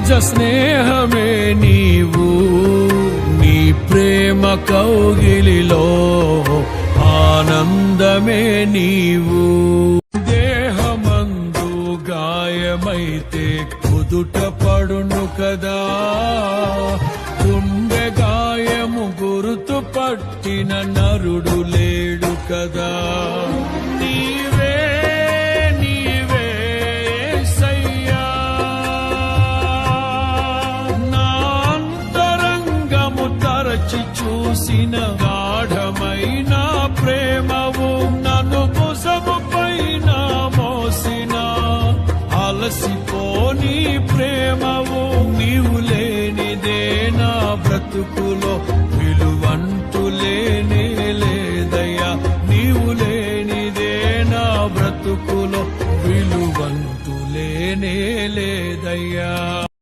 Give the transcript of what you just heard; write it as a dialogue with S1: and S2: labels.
S1: నిజ స్నేహమే నీవు. నీ ప్రేమ కౌగిలిలో ఆనందమే నీవు. దేహమందు గాయమైతే కుదుట పడును కదా. గుండె గాయము గురుతు పట్టిన నరుడు లేడు కదా. దాచి చూసిన గాఢమైన ప్రేమవు నన్ను కుసము పైన మోసిన. అలసిపోని ప్రేమవు నీవు లేనిదేనా బ్రతుకులో విలువంటూ లేనే లేదయ్యా. నీవు లేనిదేనా బ్రతుకులో విలువంటూ లేనే లేదయ్యా.